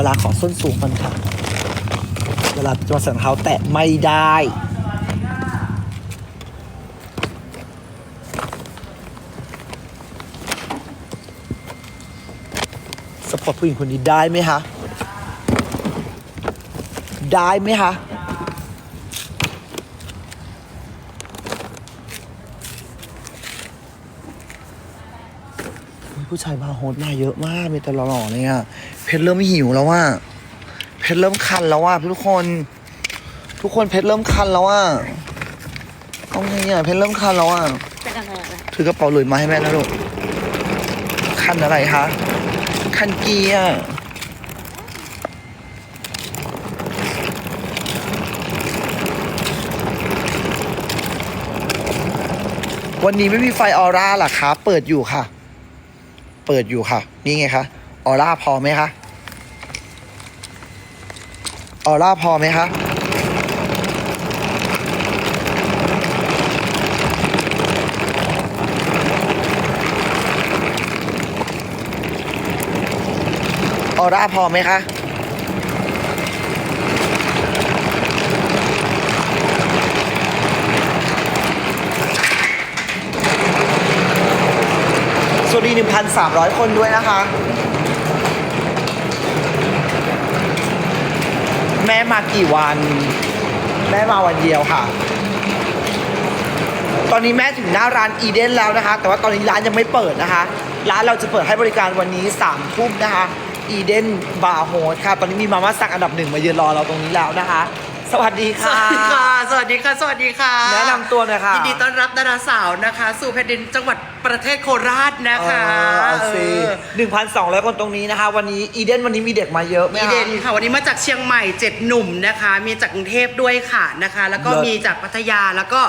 วลาของส้นสูงมันค่ะ เวลาจะมาใส่รองเท้าแตะไม่ได้สปอร์ตผู้หญิงคนนี้ได้ไหมคะ ได้ไหมคะ ผู้ชายบาร์โฮสมาเยอะมากมีแต่หล่อๆเลยอะเพชรเริ่มหิวแล้วว่า เพชรเริ่มคันแล้วว่าทุกคน ทุกคนเพชรเริ่มคันแล้วว่าเอาไงอะเพชรเริ่มคันแล้วอะเป็นอะไรอะถือกระเป๋าหลุยมาให้แม่นะลูกคันอะไรคะคันเกียร์วันนี้ไม่มีไฟออร่าหรอคะ เปิดอยู่ค่ะ เปิดอยู่ค่ะ นี่ไงคะออร่าพอไหมคะออร่าพอไหมคะออร่าพอไหมคะ สวัสดี1,300 คนด้วยนะคะ แม่มากี่วัน แม่มาวันเดียวค่ะ ตอนนี้แม่ถึงหน้าร้านอีเดนแล้วนะคะ แต่ว่าตอนนี้ร้านยังไม่เปิดนะคะ ร้านเราจะเปิดให้บริการวันนี้3ามทุ่มนะคะอีเดนบาร์โฮสค่ะ ตอนนี้มีมาม่าสั่งอันดับหนึ่งมาเยือนรอเราตรงนี้แล้วนะคะ สวัสดีสค่ะ วัสดีค่ะ สวัสดีค่ะ สวัสดีค่ะแนะนำตัวหน่อยค่ะ ยินดีต้อนรับดาราสาวนะคะ สู่แผ่นดินจังหวัดประเทศโคราชนะคะเออเอาสิเออหนึ่งพันสองร้อยคนตรงนี้นะคะ วันนี้อีเดนวันนี้มีเด็กมาเยอะไหมอีคะ เดนค่ะวันนี้มาจากเชียงใหม่เจ็ดหนุ่มนะคะ มีจากกรุงเทพด้วยค่ะนะคะ แล้วก็เลิศ มีจากพัทยาแล้วก็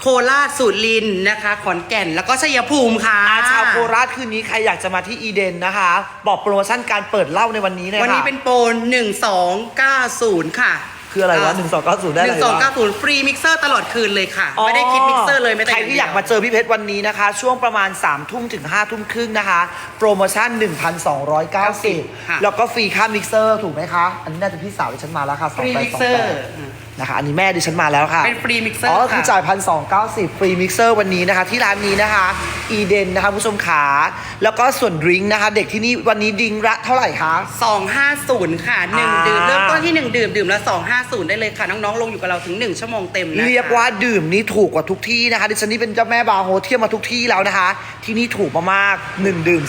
โคราชสุรินทร์นะคะ ขอนแก่นแล้วก็ชัยภูมิค่ะ อาชาวโคราชคืนนี้ใครอยากจะมาที่อีเดนนะคะ บอกโปรโมชั่นการเปิดเหล้าในวันนี้เลยค่ะวันนี้เป็นโปร1290 ค่ะ คืออะไรวะ1290ได้อะไรวะ1290ฟรีมิกเซอร์ตลอดคืนเลยค่ะ ไม่ได้คิดมิกเซอร์เลยไม่แต่ใครที่อยากมาเจอพี่เพชรวันนี้นะคะ ช่วงประมาณ3ามทุ่มถึง5้าทุ่มครึ่งนะคะ โปรโมชั่น 1,290 แล้วก็ฟรีค่ามิกเซอร์ถูกไหมคะ อันนี้น่าจะพี่สาวดิฉันมาแล้วค่ะฟรีมิกเซอร์ 2828นะคะอันนี้แม่ดิฉันมาแล้วค่ะเป็นฟรีมิกเซอร์อ๋อคือค่ะจ่ายพันสองเก้าสิบฟรีมิกเซอร์วันนี้นะคะ ที่ร้านนี้นะคะอีเดนนะคะผู้ชมขาแล้วก็ส่วนดริงก์นะคะ เด็กที่นี่วันนี้ดริงก์ละเท่าไหร่คะ250ค่ะ1อ่า ดื่มเริ่มต้นที่1ดื่มดื่มละ250 ได้เลยค่ะ น้องๆ ลงอยู่กับเราถึง 1 ชั่วโมงเต็มนะคะ เรียกว่าดื่มนี่ถูกกว่าทุกที่นะคะ ดิฉันนี่เป็นเจ้าแม่บาร์โฮสเที่ยวมาทุกที่แล้วนะคะ ที่นี่ถูกมากๆหนึ่งดื่ม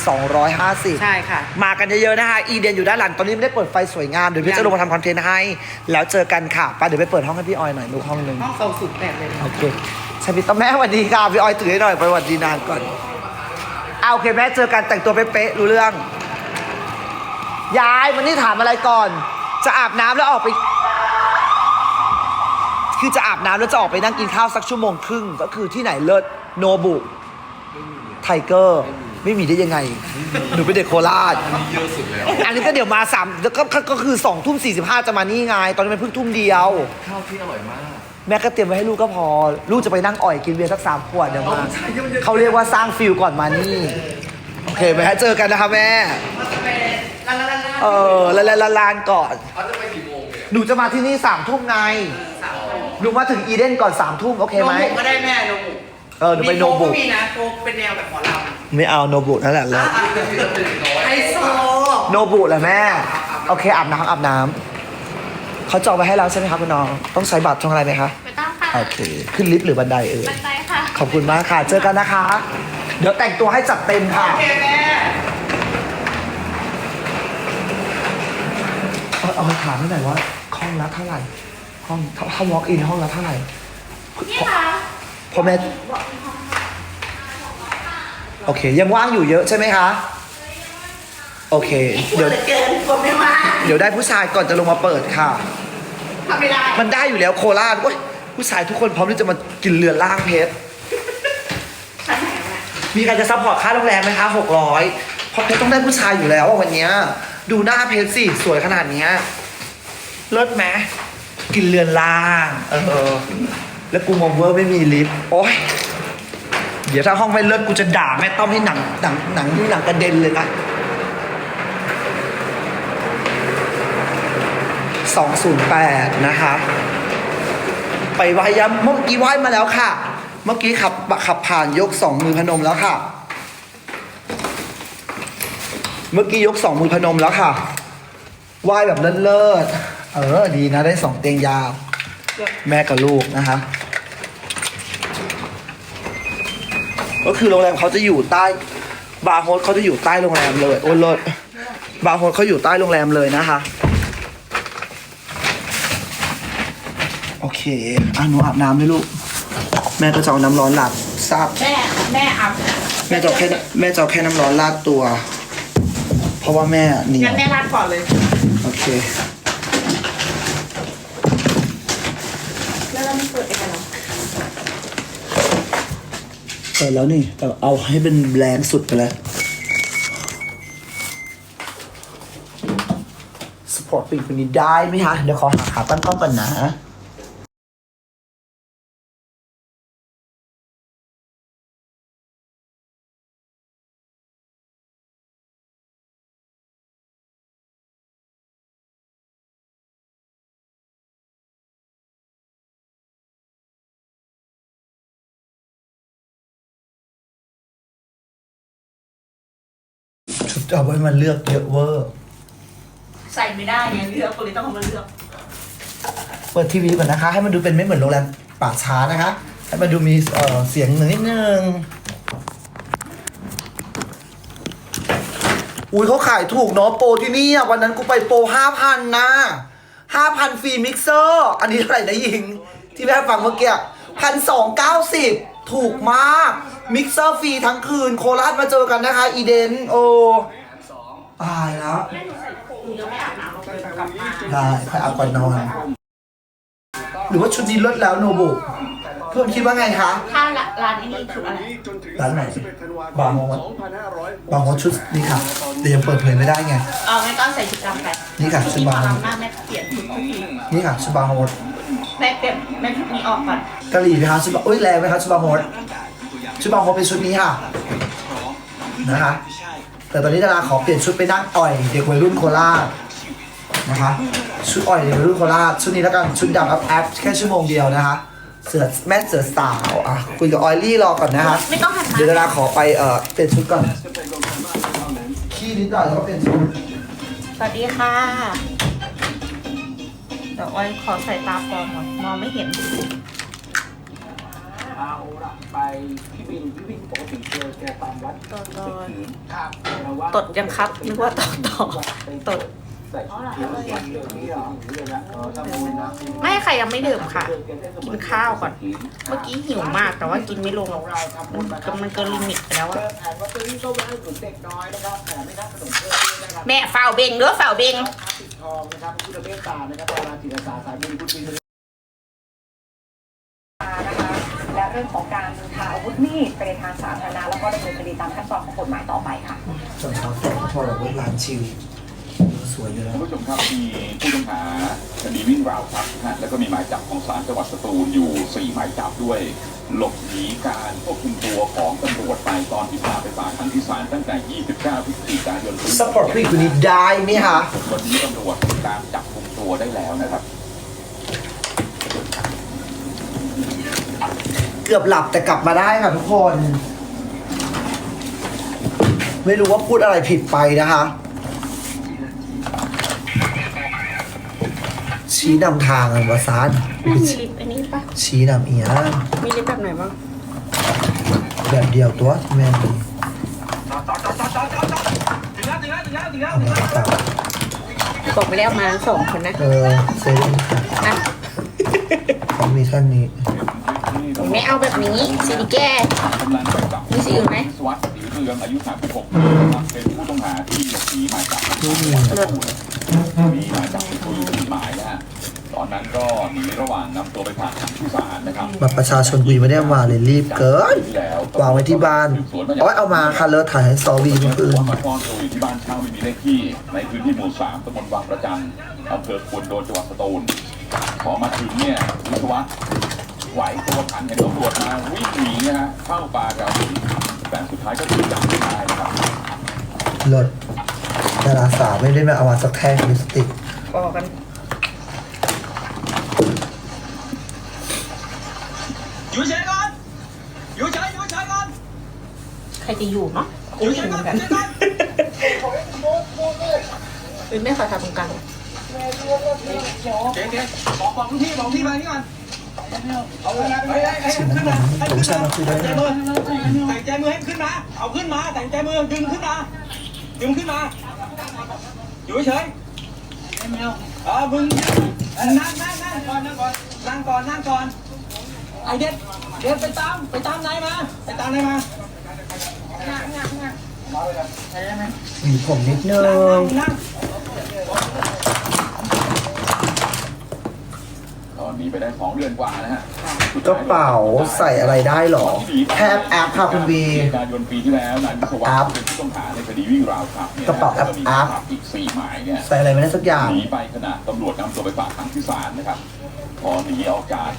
250 ใช่ค่ะ มากันเยอะๆนะคะ อีเดนอยู่ด้านหลัง ตอนนี้ไม่ได้เปิดไฟสวยงาม เดี๋ยวพี่จะลงมาทำคอนเทนต์ให้ แล้วเจอกันค่ะไปเดี๋ยวไปเปิดห้องให้พี่ออยหน่อยดูห้องหนึ่งห้องสองสุดแปดเลยนะโอเคใช่พี่ต้อแม่สวัสดีค่ะพี่ออยถือให้หน่อยไปสวัสดีนานก่อนเอาโอเคแม่เจอกันแต่งตัวเป๊ะๆรู้เรื่องยายวันนี้ถามอะไรก่อน จะอาบน้ำแล้วออกไป คือจะอาบน้ำแล้วจะออกไปนั่งกินข้าวสักชั่วโมงครึ่ง ก็คือที่ไหนเลิศโนบุไทเกอร์ไม่มีได้ยังไง หนูเป็นเด็กโคราชอันนี้ก็เดี๋ยวมาสามแล้วก็ก็ก็คือสองทุ่มสี่สิบห้าจะมานี่ไง ตอนนี้มันเพิ่งทุ่มเดียว ข้าวที่อร่อยมาก แม่ก็เตรียมไว้ให้ลูกก็พอ ลูกจะไปนั่งอ่อยกินเบียร์สักสามขวดเดี๋ยวมาเขาเรียกว่าสร้างฟิลก่อนมานี่ โอเคไหมฮะเจอกันนะคะแม่ เออละละละลานก่อน เขาจะไปกี่โมงเนี่ย หนูจะมาที่นี่สามทุ่มไงหนูมาถึงอีเดนก่อนสามทุ่มโอเคโนไหม บุก็ได้แม่โนบุเออหนูไปโนบุ มีโก็มีนะโกเป็นแนวแบบหมอลำไม่เอาโนบุนั่นแหละเลยไฮโซโนบุแหละแม่ โอเคอาบน้ำอาบน้ำเขาจองไว้ให้แล้วใช่ไหมครับคุณน้อง ต้องใช้บัตรช่องอะไรไหมคะ ไม่ต้องค่ะโอเค ขึ้นลิฟต์หรือบันไดเอ่ย บันไดค่ะ ขอบคุณมากค่ะ เจอกันนะคะ เดี๋ยวแต่งตัวให้จัดเต็มค่ะ โอเคแม่เอาเอามาถามให้หน่อยว่า ห้องละเท่าไหร่ ห้องถ้าถ้า walk in ห้องละเท่าไหร่นี่ค่ะพ่อแม่โอเค ยังว่างอยู่เยอะใช่ไหมคะ โอเค เดี๋ยวเหลือเกินกลัวไม่มาเดี๋ยวได้ผู้ชายก่อนจะลงมาเปิดค่ะทำไม่ได้ มันได้อยู่แล้วโคราชเว้ยผู้ชายทุกคนพร้อมที่จะมากินเรือนล่างเพชรมีใครจะซัพพอร์ตค่าโรงแรมไหมคะหกร้อยเพราะเพชรต้องได้ผู้ชายอยู่แล้วอะวันเนี้ยดูหน้าเพชรสิสวยขนาดเนี้ย เลิศไหมกินเรือนล่าง เออ แล้วกูมองเวอร์ไม่มีลิฟต์โอ๊ยเดี๋ยวถ้าห้องไม่เลิศกูจะด่าแม่ต้อมให้หนังหนังหนังหนังกระเด็นเลยนะ208นะคะ ไปไหว้ย้ำเมื่อกี้ไหว้มาแล้วค่ะ เมื่อกี้ขับขับผ่านยกสองมือพนมแล้วค่ะ เมื่อกี้ยกสองมือพนมแล้วค่ะไหว้แบบเลิศๆ เออ ดีนะได้สองเตียงยาว แม่กับลูกนะคะ ก็คือโรงแรมเขาจะอยู่ใต้ บาร์โฮสเขาจะอยู่ใต้โรงแรมเลยโอ้เลิศบาร์โฮสเขาอยู่ใต้โรงแรมเลยนะคะ โอเคอะหนูอาบน้ำเลยลูก แม่ก็จะเอาน้ำร้อนหลับทราบแม่แม่อาบแม่จะเอาแค่แม่จะเอาแค่น้ำร้อนลาดตัว เพราะว่าแม่เหนียงั้วนแม่รัดก่อนเลย โอเค แล้วเราไม่เปิดไปกันหรอ เปิดแล้วนี่ แต่เอาให้เป็นแรงสุดไปแลยสปอร์ตปีกคนนี้ได้ไหมคะ เดี๋ยวขอหาขาตั้งกล้องก่อนนะ ชุดเอาไว้มาเลือกเยอะเวอร์ ใส่ไม่ได้ไงเลือกก็เลยต้องเอามาเลือกเปิดทีวีก่อนนะคะ ให้มันดูเป็นไม่เหมือนโรงแรมป่าช้านะคะ ให้มันดูมีเอ่อเสียงหนึ่งนิดนึง อุ้ยเขาขายถูกเนาะโปรที่นี่อะวันนั้นกูไปโปรห้าพันนะห้าพันฟรีมิกเซอร์ อันนี้เท่าไหร่นะยิง ที่แม่ฟังเมื่อกี้พันสองเก้าสิบถูกมาก มิกเซอร์ฟรีทั้งคืน โคราชมาเจอกันนะคะ อีเดน โอตายแล้วได้ค่อยเอาก่อนนอน หรือว่าชุดนี้ลดแล้วโนบุเพื่อนคิดว่าไงคะ ถ้าร้านนี้ชุดอะไรร้านไหนบางโมดบางโมดชุดนี้ค่ะแต่ยังเปิดเผยไม่ได้ไง เอางั้นก็ใส่ชุดดำไปนี่ค่ะชุดที่บางพอโมดลำหน้าแม่เปลี่ยนชุดทุกทีนี่ค่ะชุดบางโมดแม่เปลี่ยนแม่ชุดนี้ออกก่อนกะหรี่ไหมคะชุดบางโอ้ยแรงไหมคะชุดบางโมด ชุดบางโมดเป็นชุดนี้ค่ะนะคะ แต่ตอนนี้ดาราขอเปลี่ยนชุดไปนั่งอ่อยเด็กวัยรุ่นโคราชนะคะชุดอ่อยเด็กวัยรุ่นโคราชชุดนี้แล้วกันชุดดำอัพแอปแค่ชั่วโมงเดียวนะคะ เสือแม่เสือสาวอะคุยกับออยลี่รอก่อนนะคะไม่ต้องหันมาเดี๋ยวดาราขอไปเอ่อเปลี่ยนชุดก่อนขี้นิดหน่อยแล้วก็เปลี่ยนชุดสวัสดีค่ะเดี๋ยวออยขอใส่ตาปลอมก่อนมองไม่เห็น เอาละไปพี่วินพี่วินปกติเจอแกตามวัดตดก่อน ครับแต่ว่าตดยังครับนึกว่าตดต่อตด ใส่ชุดเขียวเย็นเลยนี่เหรอเลยนะเออถ้ามูลนะไม่ค่ะยังไม่ดื่มค่ะ กินข้าวก่อน เมื่อกี้หิวมากแต่ว่ากินไม่ลงของเราทำบุญมามันมันเกินลิมิตไปแล้วอะแผนวัตถุดิบส้มและถุนเด็กน้อยนะครับแถมไม่นับขนมเพื่อนด้วยนะครับแม่ฝ่าวเบงเด้อฝ่าวเบงปิดทองนะครับพุทธเมตตานะครับดาราจิตอาสาสายบุญคุณปี เรื่องของการพาอาวุธมีดไปในทางสาธารณะแล้วก็ดำเนินคดีตามขั้นตอนของกฎหมายต่อไปค่ะจนเขาแต่งพอแบบว่าร้านชิวสวยอยู่แล้ว ท่านผู้ชมครับมีผู้ต้องหาคดีวิ่งราวทรัพย์นะฮะแล้วก็มีหมายจับของศาลจังหวัดสตูลอยู่ 4 หมายจับด้วย หลบหนีการควบคุมตัวของตำรวจไปตอนที่พาไปฝากขังที่ศาลตั้งแต่ 29พฤศจิกายนสปอร์ตผู้หญิงคนนี้ได้ไหมคะ วันนี้ตำรวจตามจับกุมตัวได้แล้วนะครับ เกือบหลับแต่กลับมาได้ค่ะทุกคน ไม่รู้ว่าพูดอะไรผิดไปนะคะชี้นำทางอันวาซานแม่มีลิปอันนี้ปะชี้นำเอียงมีลิปแบบไหนบ้างแบบเดียวตัวแม่ดีเอามาเปล่าบอกไม่ได้เอามาทั้งสองคนนะเออเซเว่นค่ะนะเขามี ท่านนี้ไม่เอาแบบนี้สีแก้กำลังจับมีสีอื่นไหมสวัสดิ์ศรีเรืองอายุ36ปีนะครับเป็นผู้ต้องหาที่หลบหนีหมายจับของศาลจังหวัดสตูลมีหมายจับติดตัวอยู่สี่หมายนะฮะตอนนั้นก็หนีระหว่างนำตัวไปฝากขังที่ศาลนะครับบัตรประชาชนกุยไม่ได้เอามาเลยรีบเกินวางไว้ที่บ้านเอาไว้เอามาค่ะเลิศถ่ายให้ซอวีเมื่อคืนว่ามาซ่อนตัวอยู่ที่บ้านเช่าไม่มีเลขที่ ในพื้นที่หมู่สามตำบลวังประจันอำเภอควนโดนจังหวัดสตูลพอมาถึงเนี่ยวิศวะ ไหวตัวขันเห็นตำรวจมาวิ่งหนีนะฮะเข้าป่ากัะสุนแต่สุดท้ายก็ถูกจับได้ครับรถดาราสาวไม่ได้มาเอามาสักแท่งลิสติกออกกันอยู่เฉยก่อนอยู่เฉยอยู่เฉยก่อนใครจะอยู่เนาะอยู่เฉยก่อนอยู่เฉยก่อนเป็นแม่ขอทำตรงกลางเจ๊เจ๊บอกบอกที่บอกที่มานี่ก่อน เอาเลยนะเฮ้ยเฮ้ยขึ้นมาผมใช้มาคุยได้ใส่มือใส่ใจมือให้ขึ้นมา เอาขึ้นมาใส่ใจมือดึงขึ้นมา ดึงขึ้นมา อยู่เฉยเออมึงนั่งนั่งนั่งก่อนนั่งก่อนนั่งก่อนนั่งก่อนไอเด็ดเด็ดไปตามไปตามนายมา ไปตามนายมาหวีผมนิดนึนั่ง ง นั่ง ต อนนี้ไปได้สองเดือนกว่านะฮะกระเป๋าใส่อะไรได้หรอแอปแอปค่ะคุณบีการยนต์ปีที่แล้วนายวิศวะแอปเป็นผู้ต้องหาในคดีวิ่งราวทรัพย์เนี่ยกระเป๋าแอปล้วมีแอปภาพอีกสี่หมายเนี่ยใส่อะไรไม่ได้สักอย่างหนีไปขณะตำรวจนำตัวไปฝากขังที่ศาลนะครับพอหนีออกจาก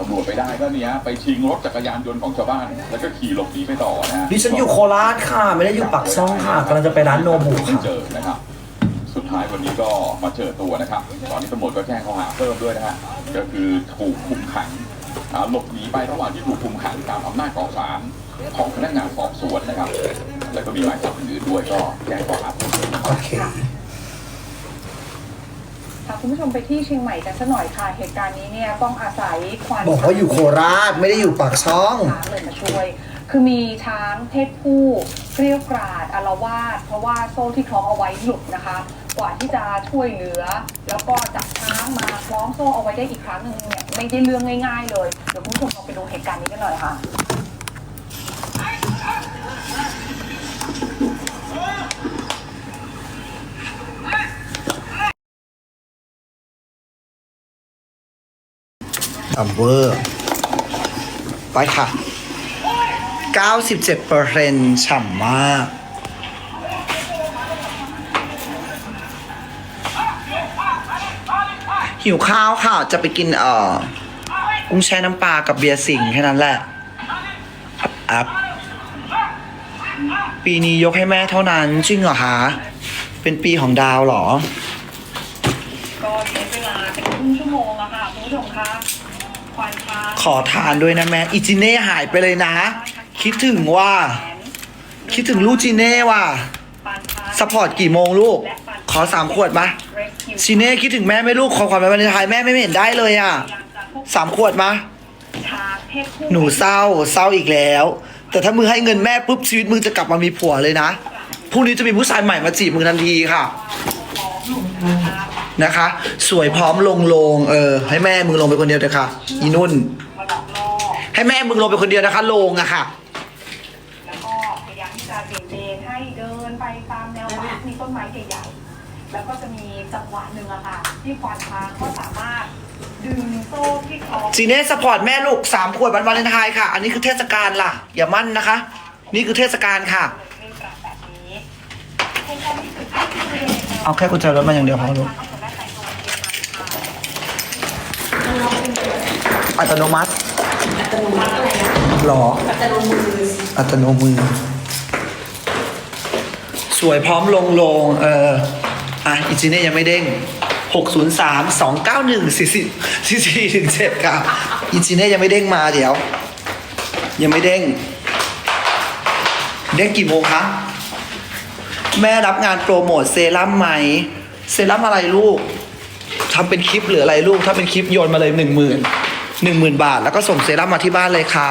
ตำรวจไปได้ก็เนี่ยไปชิงรถจักรยานยนต์ของชาวบ้าน แล้วก็ขี่หลบหนีไปต่อนะฮะดิฉันอยู่โคราชค่ะ ไม่ได้อยู่ปักช่องค่ะกำลังจะไปร้านโนบุไม่ค่ะเจอนะครับสุด ท้ายวันนี้ก็มาเจอตัวนะครับ ตอนนี้ตำรวจก็แจ้งข้อหาเพิ่มด้วยนะฮะก็คือถูกคุมขังอ่าหลบหนีไประหว่างที่ถูกคุมขังตามอำนาจของศาลของพนักงานสอบสวนนะครับ แล้วก็มีหมายจับอื่นๆด้วยก็แจ้งข้อหาเพิ่มเติมโอเคพาคุณผู้ชมไปที่เชียงใหม่กันสักหน่อยค่ะ เหตุการณ์นี้เนี่ยต้องอาศัยควันบอกว่าอยู่โคราชไม่ได้อยู่ปากช่องช้างเลยมาช่วย คือมีช้างเพศผู้เกรียวกราดอารวาสเพราะว่าโซ่ที่คล้องเอาไว้หลุดนะคะ กว่าที่จะช่วยเหลือ แล้วก็จับช้างมาคล้องโซ่เอาไว้ได้อีกครั้งหนึ่งเนี่ยไม่ได้เรื่องง่าย ๆ เลยเดี๋ยวคุณผู้ชมลองไปดูเหตุการณ์นี้กันหน่อยค่ะอัมเวอร์ไปค่ะ 97เปอร์เซ็นฉ่ำมาก หิวข้าวค่ะ จะไปกินเอ่อกุ้งแช่น้ำปลากับเบียร์สิงห์แค่นั้นแหละอัพปีนี้ยกให้แม่เท่านั้นจริงเหรอคะ เป็นปีของดาวเหรอ ก็ใช้เวลาเป็นครึ่งชั่วโมงอะค่ะคุณผู้ชมคะควานช้างขอทานด้วยนะแม่อีจิเน่หายไปเลยนะ คิดถึงว่า คิดถึงลูกจีเน่ว่ะปานช้างสปอร์ตกี่โมงลูก ขอสามขวดมา เรสคิวจีเน่คิดถึงแม่ไหมลูกขอความเป็นวันไทยแม่ไม่เห็นได้เลยอะพยายามจะควบคุมสามขวดมาช้างเพศผู้หนูเศร้าเศร้าอีกแล้ว แต่ถ้ามึงให้เงินแม่ปุ๊บชีวิตมึงจะกลับมามีผัวเลยนะพรุ่งนี้จะมีผู้ชายใหม่มาจีบมึงทันทีค่ะ นะคะ สวยพร้อมลงโลงเออ ให้แม่มึงลงไปคนเดียวเถอะค่ะอีนุ่นมาหลอกล่อให้แม่มึงลงไปคนเดียวนะคะโลงอะค่ะ แล้วก็พยายามที่จะเบี่ยงเบนให้เดินไปตามแนวป่ามีต้นไม้ใหญ่ๆแล้วก็จะมีจังหวะหนึ่งอะค่ะ ที่ควานช้างก็สามารถดึงโซ่ที่คล้องจีเน่สปอร์ตแม่ลูกสามขวดวันวาเลนไทน์ค่ะ อันนี้คือเทศกาลล่ะ อย่ามั่นนะคะ นี่คือเทศกาลค่ะเรื่องราวแบบนี้เหตุการณ์ที่เกิดขึ้นที่บริเวณแนวเอาแค่กุญแจรถมาอย่างเดียวพอลูกทางคนแรกสายตรงเรียนมาค่ะอัตโนมัติหรออัตโนมือ สวยพร้อมลงลงเอออะอีจีเน่ยังไม่เด้ง 603 291 44 44ถึง7ค่ะอีจีเน่ยังไม่เด้งมาเดี๋ยว ยังไม่เด้ง เด้งกี่โมงคะแม่รับงานโปรโมทเซรั่มไหม เซรั่มอะไรลูกทำเป็นคลิปหรืออะไรลูก ถ้าเป็นคลิปโยนมาเลยหนึ่งหมื่นหนึ่งหมื่นบาท แล้วก็ส่งเซรั่มมาที่บ้านเลยค่ะ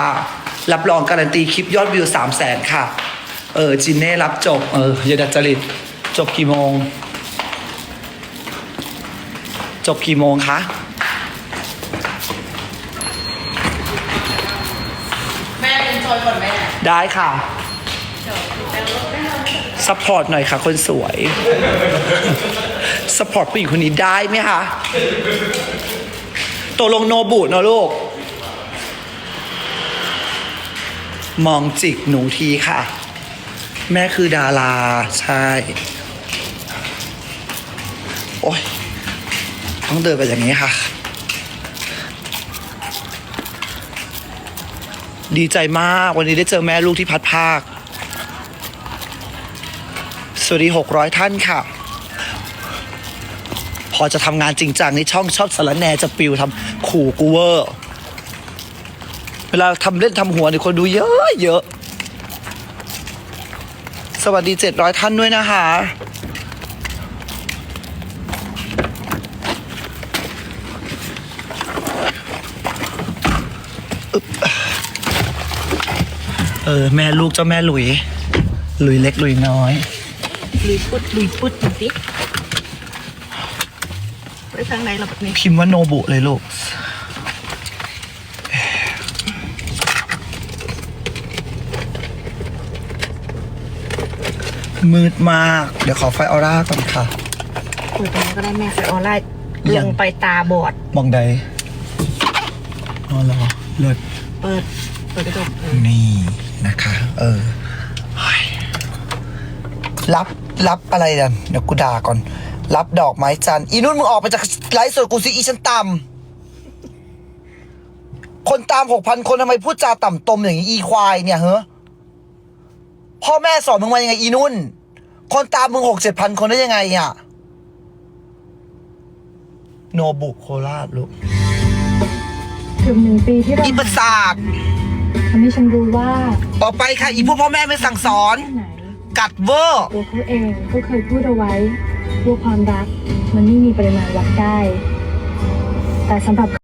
รับรองการันตีคลิปยอดวิวสามแสนค่ะ เออจินเน่รับจบ เอออย่าดัดจริต จบกี่โมง จบกี่โมงคะแม่เป็นโจรก่อนแม่ได้ค่ะซัพพอร์ตหน่อยค่ะ คนสวยซัพพอร์ตผู้หญิงคนนี้ได้ไหมคะตกลงโนบุเนอะลูก มองจิกหนูทีค่ะ แม่คือดารา ใช่ โอ้ย ต้องเดินไปอย่างนี้ค่ะ ดีใจมากวันนี้ได้เจอแม่ลูกที่พัดภาค สวัสดี600ท่านค่ะ พอจะทำงานจริงจังในช่องชอบสารแนจะปิวทำขู่กูเวอร์ เวลาทำเล่นทำหัวเนี่ยคนดูเยอะเยอะ สวัสดีเจ็ดร้อยท่านด้วยนะคะ เออ แม่ลูกเจ้าแม่หลุย หลุยเล็กหลุยน้อย ลุยปุดลุยปุดดูสิไปทางไหนเราแบบนี้พิมพ์ว่าโนบุเลยลูก มืดมาก เดี๋ยวขอไฟออร่าก่อนค่ะเปิดตรงนี้ก็ได้แม่ไฟออนไลน์ยัลงงไปตาบอด มองใดอ๋อเหรอเลิศเปิด เปิดกระจกเออนี่ นะคะ เออเฮ้ยรับรับอะไรกันเดี๋ยวกูด่าก่อน รับดอกไม้จันทร์อีนุ่นมึงออกไปจากไลฟ์สดกูสิอีฉันต่ำคนตามหกพันคนทำไมพูดจาต่ำตมอย่างนี้อีควายเนี่ยเฮ้พ่อแม่สอนมึงมายังไงอีนุ่น คนตามมึงหกเจ็ดพันคนได้ยังไงอะโนบุโคราชลูกเกือบหนึ่งปีที่เราอีประสาท ทำให้ฉันรู้ว่าต่อไปค่ะ อีพวกพ่อแม่ไม่สั่งสอน แค่ไหน กัดเวอร์ ตัวเขาเองก็เคยพูดเอาไว้ว่าความรักมันไม่มีปริมาณวัดได้ แต่สำหรับ